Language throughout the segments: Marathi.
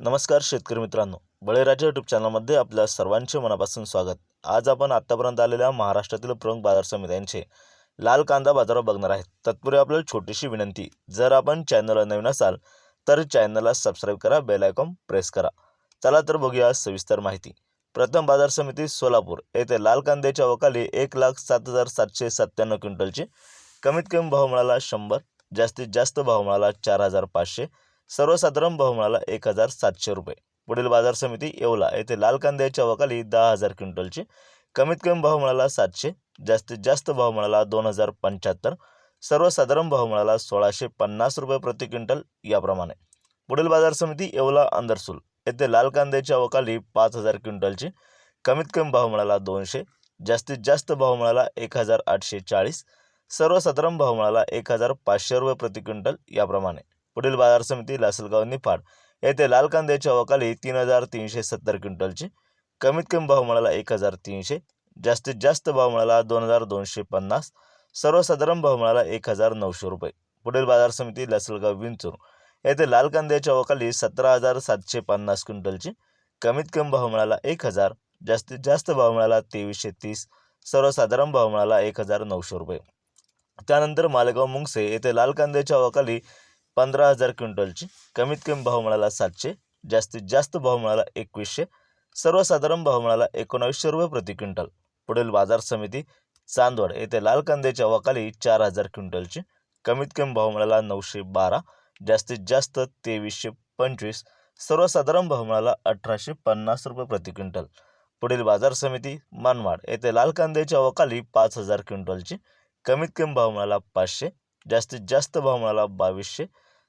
नमस्कार शेतकरी मित्रांनो. बळीराजा यूट्यूब चॅनलमध्ये आपल्या सर्वांचे मनापासून स्वागत. आज आपण आत्तापर्यंत आलेल्या महाराष्ट्रातील प्रमुख बाजार समित्यांचे लाल कांदा बाजारावर बघणार आहेत. तत्पूर्वी आपल्याला छोटीशी विनंती जर आपण चॅनलला नवीन असाल तर चॅनलला सबस्क्राईब करा बेल आयकॉन प्रेस करा. चला तर बघूया सविस्तर माहिती. प्रथम बाजार समिती सोलापूर येथे लाल कांद्याच्या वकाली एक लाख सात हजार सातशे सत्त्याण्णव क्विंटलचे कमीत कमी भाव मिळाला शंभर जास्तीत जास्त भाव मिळाला चार हजार पाचशे सर्वसाधारण भाव मिळाला एक हजार सातशे रुपये. पुढील बाजार समिती येवला. येथे लाल कांद्याच्या वकाली दहा हजार क्विंटलची. कमीत कमी भाव मिळाला सातशे जास्तीत जास्त भाव मिळाला दोन हजार पंच्याहत्तर. सर्वसाधारण भाव मिळाला सोळाशे पन्नास रुपये प्रति क्विंटल याप्रमाणे. पुढील बाजार समिती येवला अंदरसूल. येथे लाल कांद्याच्या वकाली पाच हजार क्विंटलची. कमीत कमी भाव मिळाला दोनशे जास्तीत जास्त भाव मिळाला एक हजार आठशे चाळीस. सर्वसाधारण भाव मिळाला एक हजार पाचशे रुपये प्रति क्विंटल याप्रमाणे. पुढील बाजार समिती लासलगाव निफाड येथे लाल कांद्याच्या वकाली तीन हजार तीनशे सत्तर क्विंटलची. कमीत कमी भाव मिळाला एक हजार तीनशे. जास्तीत जास्त भाव मिळाला दोन हजार दोनशे पन्नास. सर्वसाधारण भाव मिळाला एक हजार नऊशे रुपये. पुढील बाजार समिती लासलगाव विंचूर. येथे लाल कांद्याच्या वकाली सतरा हजार सातशे पन्नास क्विंटलची. कमीत कमी भाव मिळाला एक हजार. जास्तीत जास्त भाव मिळाला तेवीसशे तीस. सर्वसाधारण भाव मिळाला एक हजार नऊशे रुपये. त्यानंतर मालेगाव मुंगसे येथे लाल कांद्याच्या वकाली पंधरा हजार क्विंटलची. कमीत कमी भाव मिळाला सातशे जास्तीत जास्त भाव मिळाला एकवीसशे सर्वसाधारण भाव मिळाला एकोणावीसशे रुपये प्रति क्विंटल. पुढील बाजार समिती चांदवड येथे लाल कांद्याच्या वकाली चार हजार क्विंटलची. कमीत कमी भाव मिळाला नऊशे बारा जास्तीत जास्त तेवीसशे पंचवीस सर्वसाधारण भाव मिळाला अठराशे पन्नास रुपये प्रति क्विंटल. पुढील बाजार समिती मानवाड येथे लाल कांद्याच्या वकाली पाच हजार क्विंटलची. कमीत कमी भाव मिळाला पाचशे जास्तीत जास्त भाव मिळाला बावीसशे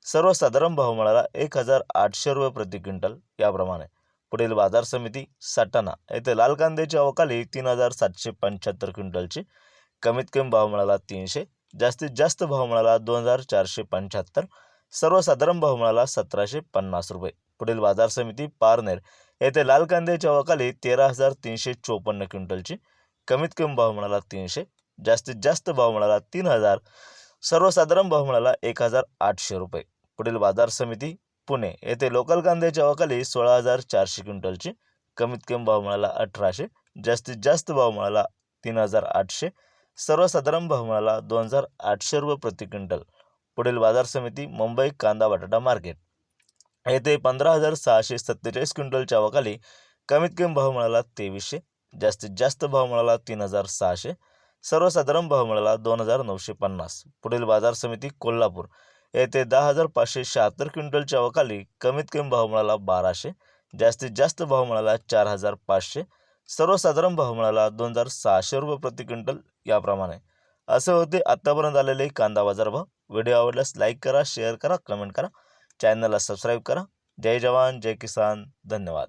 सर्वसाधारण भाव मिळाला एक हजार आठशे रुपये प्रति क्विंटल याप्रमाणे. पुढील बाजार समिती सटाणा येथे लाल कांद्याच्या अवकाली तीन हजार सातशे पंच्याहत्तर क्विंटलची. कमीत कमी भाव मिळाला तीनशे जास्तीत जास्त भाव मिळाला दोन हजार चारशे पंच्याहत्तर. सर्वसाधारण भाव मिळाला सतराशे पन्नास रुपये. पुढील बाजार समिती पारनेर येथे लाल कांद्याच्या अवकाली तेरा हजार तीनशे चोपन्न क्विंटलची. कमीत कमी भाव मिळाला तीनशे जास्तीत जास्त भाव मिळाला तीन हजार. सर्वसाधारण भाव मिळाला एक हजार आठशे रुपये. पुढील बाजार समिती पुणे. येथे लोकल कांद्याच्या अवकाली सोळा हजार चारशे क्विंटलची कमीत कमी भाव मिळाला अठराशे जास्तीत जास्त भाव मिळाला तीन हजार आठशे सर्वसाधारण भाव मिळाला दोन हजार आठशे रुपये प्रति क्विंटल. पुढील बाजार समिती मुंबई कांदा बटाटा मार्केट. येथे पंधरा हजार सहाशे सत्तेचाळीस क्विंटलच्या अवकाली कमीत कमी भाव मिळाला तेवीसशे जास्तीत जास्त भाव मिळाला तीन हजार सहाशे सर्वसाधारण भाव मिळाला दोन हजार नऊशे पन्नास. पुढील बाजार समिती कोल्हापूर. येथे दहा हजार पाचशे शहात्तर क्विंटलच्या अवकाली कमीत कमी भाव मिळाला बाराशे जास्तीत जास्त भाव मिळाला चार हजार पाचशे सर्वसाधारण भाव मिळाला दोन हजार सहाशे रुपये प्रति क्विंटल याप्रमाणे. असे होते आत्तापर्यंत आलेले कांदा बाजार भाव. व्हिडिओ आवडल्यास लाईक करा शेअर करा कमेंट करा. चॅनलला सबस्क्राईब करा. जय जवान जय किसान. धन्यवाद.